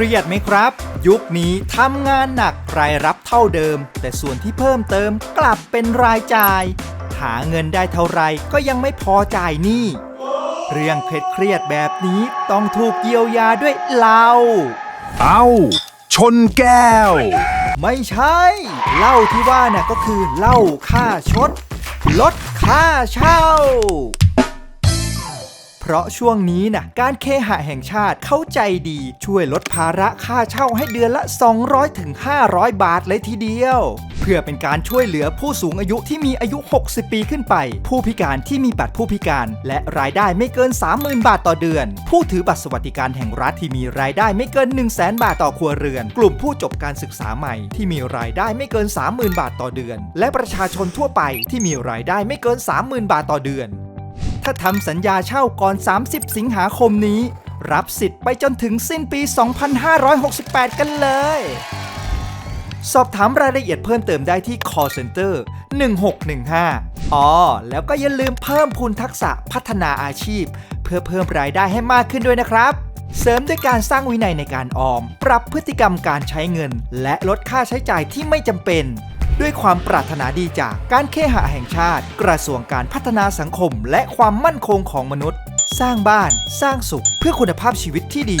รียดไหมครับ ยุคนี้ทำงานหนักรายรับเท่าเดิม แต่ส่วนที่เพิ่มเติมกลับเป็นรายจ่าย หาเงินได้เท่าไรก็ยังไม่พอจ่ายหนี้เรื่องเครียดๆแบบนี้ต้องถูกเยียวยาด้วยเหล้าเอาชนแก้ว ไม่ใช่เหล้าที่ว่าน่ะก็คือเหล้าค่าชด ลดค่าเช่า เพราะช่วงนี้นะการเคหะแห่งชาติเข้าใจดีช่วยลดภาระค่าเช่าให้เดือนละ 200ถึง500 บาทเลยทีเดียว เพื่อเป็นการช่วยเหลือผู้สูงอายุที่มีอายุ 60 ปีขึ้นไป ผู้พิการที่มีบัตรผู้พิการ และรายได้ไม่เกิน 30,000 บาทต่อเดือน ผู้ถือบัตรสวัสดิการแห่งรัฐที่มีรายได้ไม่เกิน 1 0 0 0 0แบาทต่อครัวเรือน กลุ่มผู้จบการศึกษาใหม่ ที่มีรายได้ไม่เกิน 30,000 บาทต่อเดือน และประชาชนทั่วไปที่มีรายได้ไม่เกิน 30,000 บาทต่อเดือนาทำสัญญาเช่าก่อน 30 สิงหาคมนี้ รับสิทธิ์ไปจนถึงสิ้นปี 2568 กันเลย สอบถามรายละเอียดเพิ่มเติมได้ที่ call center 1615 อ๋อ แล้วก็อย่าลืมเพิ่มพูนทักษะพัฒนาอาชีพ เพื่อเพิ่มรายได้ให้มากขึ้นด้วยนะครับเสริมด้วยการสร้างวินัยในการออม ปรับพฤติกรรมการใช้เงิน และลดค่าใช้จ่ายที่ไม่จำเป็น ด้วยความปรารถนาดีจากการเคหะแห่งชาติ กระทรวงการพัฒนาสังคม และความมั่นคงของมนุษย์ สร้างบ้าน สร้างสุข เพื่อคุณภาพชีวิตที่ดี